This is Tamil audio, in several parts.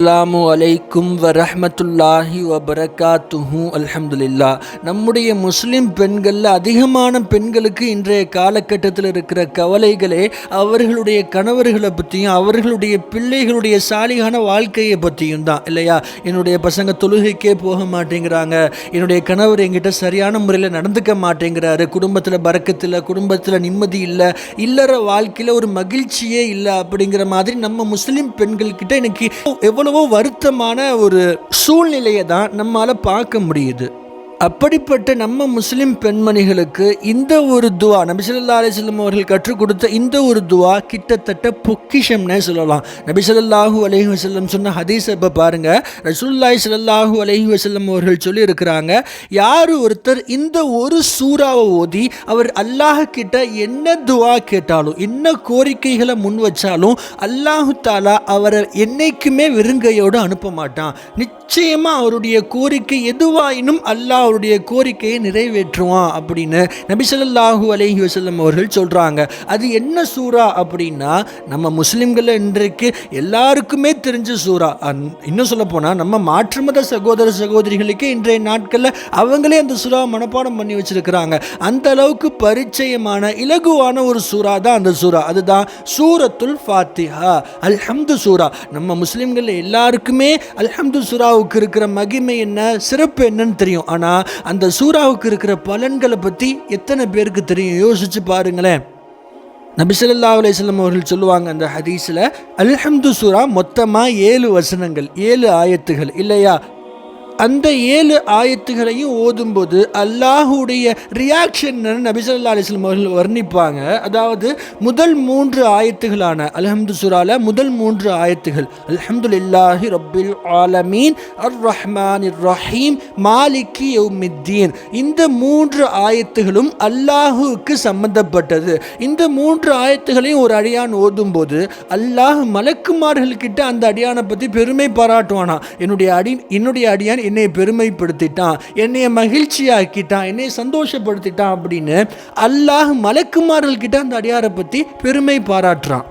அஸ்ஸலாமு அலைக்கும் வரஹ்மத்துல்லாஹி வபரகாத்துஹு அல்ஹம்துலில்லா நம்முடைய முஸ்லிம் பெண்களில் அதிகமான பெண்களுக்கு இன்றைய காலகட்டத்தில் இருக்கிற கவலைகளே அவர்களுடைய கணவர்களை பற்றியும் அவர்களுடைய பிள்ளைகளுடைய சாலிகான வாழ்க்கையை பற்றியும் தான் இல்லையா? என்னுடைய பசங்க தொழுகைக்கே போக மாட்டேங்கிறாங்க. என்னுடைய கணவர் என்கிட்ட சரியான முறையில் நடந்துக்க மாட்டேங்கிறாரு. குடும்பத்தில் பறக்கத்தில் குடும்பத்தில் நிம்மதி இல்லை இல்லற வாழ்க்கையில் ஒரு மகிழ்ச்சியே இல்லை அப்படிங்கிற மாதிரி நம்ம முஸ்லீம் பெண்கள்கிட்ட எனக்கு எவ்வளோ எவ்வளவோ வருத்தமான ஒரு சூழ்நிலையை தான் நம்மால் பார்க்க முடியுது. அப்படிப்பட்ட நம்ம முஸ்லிம் பெண்மணிகளுக்கு இந்த ஒரு துவா நபிசல்லா அலிஸ்லம் அவர்கள் கற்றுக் கொடுத்த இந்த ஒரு துவா கிட்டத்தட்ட பொக்கிஷம்னே சொல்லலாம். நபிசல்லாஹூ அலஹி வசல்லம் சொன்ன ஹதீஸ் இப்போ பாருங்க. ரசூல்லாய் சல்லாஹூ அலஹி வசல்லம் அவர்கள் சொல்லி இருக்கிறாங்க யார் ஒருத்தர் இந்த ஒரு சூறாவை ஓதி அவர் அல்லாஹ் கிட்ட என்ன துவா கேட்டாலும் என்ன கோரிக்கைகளை முன் வச்சாலும் அல்லாஹு தாலா அவரை என்னைக்குமே விருங்கையோடு அனுப்ப மாட்டான். நிச்சயமாக அவருடைய கோரிக்கை எதுவாயினும் அல்லாஹ் அவருடைய கோரிக்கையை நிறைவேற்றுவான் அப்படின்னு நபிசல்லாஹு ஸல்லல்லாஹு வசல்லம் அவர்கள் சொல்றாங்க. அது என்ன சூறா அப்படின்னா நம்ம முஸ்லீம்கள் இன்றைக்கு எல்லாருக்குமே தெரிஞ்ச சூறா. இன்னும் சொல்ல நம்ம மாற்று மத சகோதர சகோதரிகளுக்கு இன்றைய நாட்களில் அவங்களே அந்த சூறாவை மனப்பாடம் பண்ணி வச்சிருக்கிறாங்க. அந்த அளவுக்கு பரிச்சயமான இலகுவான ஒரு சூறா தான் அந்த சூறா. அதுதான் சூரத்துல் ஃபாத்திஹா அல்ஹம்து சூரா நம்ம முஸ்லீம்கள் எல்லாருக்குமே அல்ஹம்து சூராவுக்கு இருக்கிற மகிமை என்ன சிறப்பு என்னன்னு தெரியும். ஆனால் அந்த சூறாவுக்கு இருக்கிற பலன்களை பற்றி எத்தனை பேருக்கு தெரியும்? யோசித்து பாருங்களேன். நபிசல்லா அலையம் அவர்கள் சொல்லுவாங்க அந்த ஹதீஸில் அல்ஹம்து சூரா மொத்தமாக ஏழு வசனங்கள் ஏழு ஆயத்துகள் இல்லையா? அந்த ஏழு ஆயத்துகளையும் ஓதும்போது அல்லாஹுடைய ரியாக்ஷன் நபிசல்லா அலிஸ்லம் அவர்கள் வர்ணிப்பாங்க. அதாவது முதல் மூன்று ஆயத்துகளான அலஹமது சுரால முதல் மூன்று ஆயத்துகள் அல்ஹம்துலில்லாஹி ரபில் ஆலமீன் அர் ரஹ்மான் ரஹீம் மாலிகி யௌமித்தீன். இந்த மூன்று ஆயத்துகளும் அல்லாஹுவுக்கு சம்பந்தப்பட்டது. இந்த மூன்று ஆயத்துகளையும் ஒரு அடியான் ஓதும்போது அல்லாஹ் மலக்குமார்கள்கிட்ட அந்த அடியானை பற்றி பெருமை பாராட்டுவானா என்னுடைய அடி என்னுடைய அடியான் என்னை பெருமைப்படுத்திட்டான் என்னைய மகிழ்ச்சியாக்கிட்டான் என்னை சந்தோஷப்படுத்திட்டான் அப்படின்னு அல்லாஹ் மலக்குமார்கள்கிட்ட அந்த அடியாரை பற்றி பெருமை பாராட்டுறான்.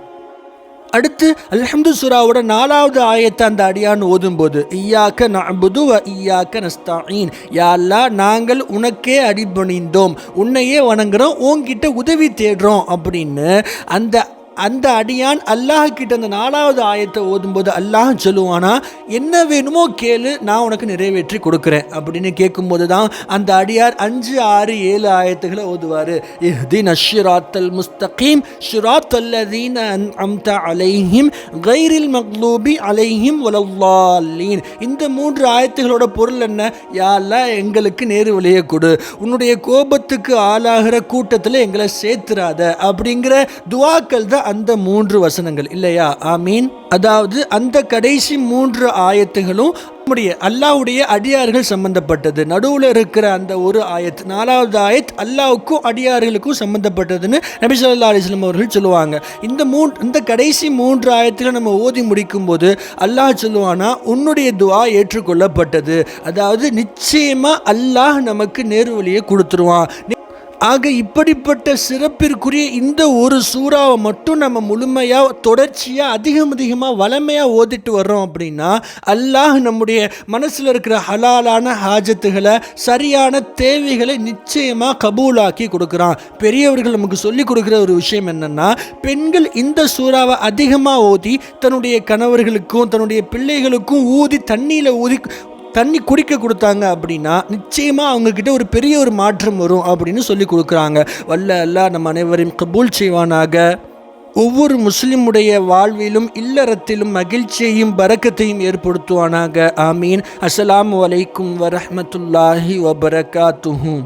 அடுத்து அல்ஹம்து சுராவோட நாலாவது ஆயத்தை அந்த அடியான் ஓதும்போது ஈயாக்க நபுது வ ஈயாக்க நஸ்தாயின். யா அல்லாஹ் நாங்கள் உனக்கே அடிபணிந்தோம். உன்னையே வணங்குறோம் உன்கிட்ட உதவி தேடுறோம். அப்படின்னு அந்த அந்த அடியான் அல்லாஹ் கிட்ட அந்த நாலாவது ஆயத்தை ஓதும்போது அல்லாஹ் சொல்லுவானா என்ன வேணுமோ கேளு நான் உனக்கு நிறைவேற்றி கொடுக்குறேன். அப்படின்னு கேட்கும்போது தான் அந்த அடியார் அஞ்சு ஆறு ஏழு ஆயத்துகளை ஓதுவார். இஹ்தின் அஷ்ராத்தல் முஸ்தகீம் ஷிராத் அல்லதீன அம்த அலைஹிம் கைரில் மக்லூபி அலைஹிம் வலல்லாலீன் இந்த மூன்று ஆயத்துகளோட பொருள் என்ன? யாரெல்லாம் எங்களுக்கு நேரு வழியை கொடு. உன்னுடைய கோபத்துக்கு ஆளாகிற கூட்டத்தில் எங்களை சேர்த்துறாத. அப்படிங்கிற துவாக்கள் தான் அந்த மூன்று வசனங்கள். இல்லையா? ஆமீன். அதாவது அந்த கடைசி மூன்று ஆயத்துகளும் நம்முடைய அல்லாவுடைய அடியார்கள் சம்பந்தப்பட்டது. நடுவில் இருக்கிற அந்த ஒரு ஆயத் நாலாவது ஆயத் அல்லாவுக்கும் அடியார்களுக்கும் சம்பந்தப்பட்டதுன்னு நபி சொல்லா அலிஸ்லாம் அவர்கள் சொல்லுவாங்க. இந்த மூன் இந்த கடைசி மூன்று ஆயத்தில் நம்ம ஓதி முடிக்கும் போது அல்லாஹ் சொல்லுவானா உன்னுடைய துவா ஏற்றுக்கொள்ளப்பட்டது. அதாவது நிச்சயமாக அல்லாஹ் நமக்கு நேர்வழியை கொடுத்துருவான். ஆக இப்படிப்பட்ட சிறப்பிற்குரிய இந்த ஒரு சூறாவை மட்டும் நம்ம முழுமையாக தொடர்ச்சியாக அதிகம் அதிகமாக வளமையாக ஓதிட்டு வர்றோம் அப்படின்னா அல்லாஹ் நம்முடைய மனசில் இருக்கிற ஹலாலான ஹாஜத்துகளை சரியான தேவைகளை நிச்சயமாக கபூலாக்கி கொடுக்குறான். பெரியவர்கள் நமக்கு சொல்லி கொடுக்குற ஒரு விஷயம் என்னென்னா பெண்கள் இந்த சூறாவை அதிகமாக ஓதி தன்னுடைய கணவர்களுக்கும் தன்னுடைய பிள்ளைகளுக்கும் ஊதி தண்ணியில் ஊதி தண்ணி குடிக்க கொடுத்தாங்க அப்படின்னா நிச்சயமாக அவங்கக்கிட்ட ஒரு பெரிய ஒரு மாற்றம் வரும் அப்படின்னு சொல்லி கொடுக்குறாங்க. வல்ல அல்லாஹ் நம்ம அனைவரையும் கபூல் செய்வானாக. ஒவ்வொரு முஸ்லிமுடைய வாழ்விலும் இல்லறத்திலும் மகிழ்ச்சியையும் பரக்கத்தையும் ஏற்படுத்துவானாக. ஆமீன். அஸ்லாம் வலைக்கும் வரஹ்மத்துல்லாஹி வபரகாத்துஹூம்